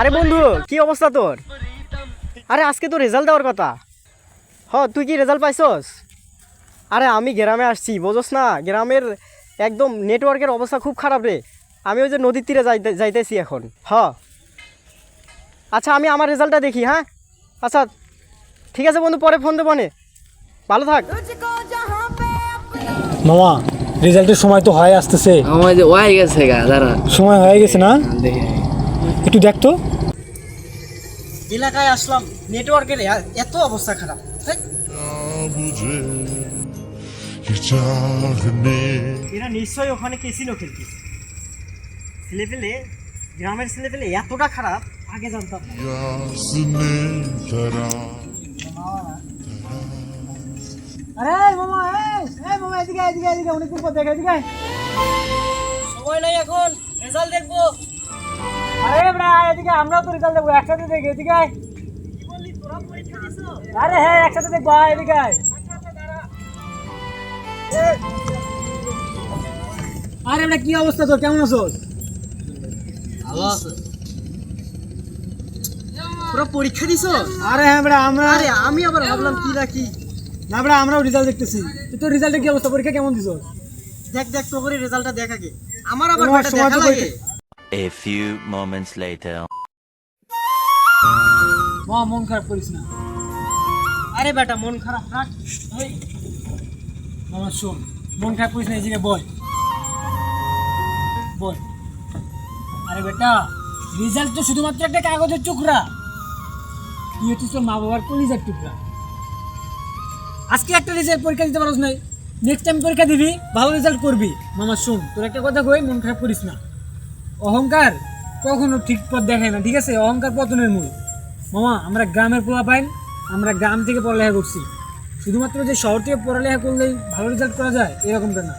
আরে বন্ধু কি অবস্থা তোর? আরে আজকে তো রেজাল্ট দেওয়ার কথা। হ তুই কি রেজাল্ট পাইছস? আরে আমি গ্রামে আসছি বোঝস না? গ্রামের একদম নেটওয়ার্কের অবস্থা খুব খারাপ রে। আমি ওই যে নদীর তীরে যাইতে যাইতেছি এখন। হ। আচ্ছা আমি আমার রেজাল্টটা দেখি হ্যাঁ? আচ্ছা ঠিক আছে বন্ধু পরে ফোন দেবো নে। ভালো থাক। মামা রেজাল্টের সময় তো হয়ে আসতেছে। আমার যে ওয়াই গেছে গা দাঁড়া। সময় হয়ে গেছে না? একটু দেখ তো। এলাকায় আসলাম নেটওয়ার্কের এত অবস্থা খারাপ এরা নিশ্চয়ই ওখানে কেসিনো খেলতেছে ছেলেপেলে গ্রামের ছেলেপেলে এতটা খারাপ আগে জানতাম আরে মামা এই মামা এদিকে এদিকে এদিকে অনেকদিন পর দেখা এদিকে সময় নাই এখন রেজাল্ট দেখব। আরে বড়া এদিকে আমরাও তো রেজাল্ট দেবো একসাথে দেখি এদিকে আরে হ্যাঁ একসাথে দেখব এদিকে আরে বড়া কি অবস্থা তোর? কেমন আছোস ভালো আছে? তোরা পরীক্ষা দিছ? আরে হ্যাঁ বড়া আমরা আরে আমি আবার ভাবলাম কি কি? না বড়া আমরাও রেজাল্ট দেখতেছি। তোর রেজাল্টের কি অবস্থা? পরীক্ষা কেমন দিছস দেখ দেখ তো করে রেজাল্টটা দেখ আগে। আমার আবার দেখা লাগে। A few moments later. মা, মন খারাপ করিস না। আরে বেটা, মন খারাপ রাখ। আমার শোন, মন খারাপ করিস না, এই জায়গায় বল। আরে বেটা রেজাল্ট তো শুধুমাত্র একটা কাগজের টুকরা। তুই হচ্ছিস তোর মা বাবার কলিজার টুকরা? আজকে একটা রেজাল্ট পরীক্ষা দিতে পারছ নাই। নেক্সট টাইম পরীক্ষা দিবি, ভালো রেজাল্ট করবি। মামা, শোন, তোর একটা কথা কই, মন খারাপ করিস না। অহংকার কখনো ঠিক পথ দেখায় না, ঠিক আছে? অহংকার পতনের মূল। মামা, আমরা গ্রামের পোলা পাইন, আমরা গ্রাম থেকে পড়ালেখা করছি। শুধুমাত্র যে শহর থেকে পড়ালেখা করলেই ভালো রেজাল্ট করা যায়, এরকমটা না।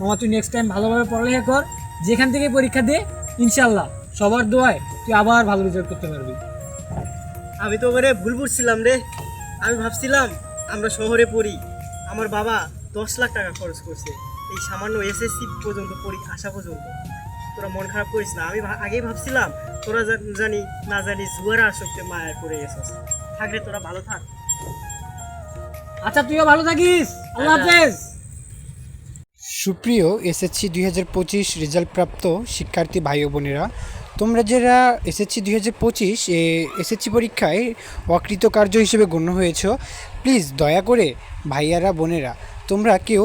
মামা, তুই নেক্সট টাইম ভালোভাবে পড়ালেখা কর, যেখান থেকে পরীক্ষা দে ইনশাল্লাহ সবার দোয়ায় তুই আবার ভালো রেজাল্ট করতে পারবি। আমি তো করে ভুল বুঝছিলাম রে। আমি ভাবছিলাম আমরা শহরে পড়ি। আমার বাবা দশ লাখ টাকা খরচ করছে, এই সামান্য এসএসসি পর্যন্ত পড়ি আসা পর্যন্ত। তোরা মন খারাপ করিস না। আমি আগেই ভাবছিলাম তোরা জানি না জানি জুয়ারা আসক্তি মায়ের পড়ে গেছিস থাকলে তোরা ভালো থাক। আচ্ছা তুইও ভালো থাকিস। আল্লাহ হাফেজ। সুপ্রিয় এসএসসি দুই হাজার পঁচিশ রেজাল্টপ্রাপ্ত শিক্ষার্থী ভাই ও বোনেরা তোমরা যারা এসএসসি দুই হাজার পঁচিশ এ এসএসসি পরীক্ষায় অকৃতকার্য হিসেবে গণ্য হয়েছ প্লিজ দয়া করে ভাইয়ারা বোনেরা তোমরা কেউ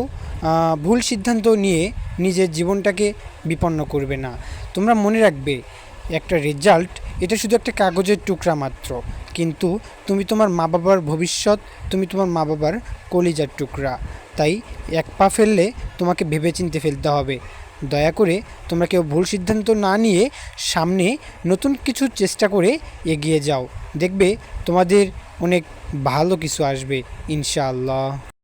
ভুল সিদ্ধান্ত নিয়ে নিজের জীবনটাকে বিপন্ন করবে না। তোমরা মনে রাখবে, একটা রেজাল্ট এটা শুধু একটা কাগজের টুকরা মাত্র। কিন্তু তুমি তোমার মা বাবার ভবিষ্যৎ, তুমি তোমার মা বাবার কলিজার টুকরা। তাই এক পা ফেললে তোমাকে ভেবেচিন্তে ফেলতে হবে। দয়া করে তোমরা কেউ ভুল সিদ্ধান্ত না নিয়ে সামনে নতুন কিছু চেষ্টা করে এগিয়ে যাও। দেখবে তোমাদের অনেক ভালো কিছু আসবে, ইনশাআল্লাহ।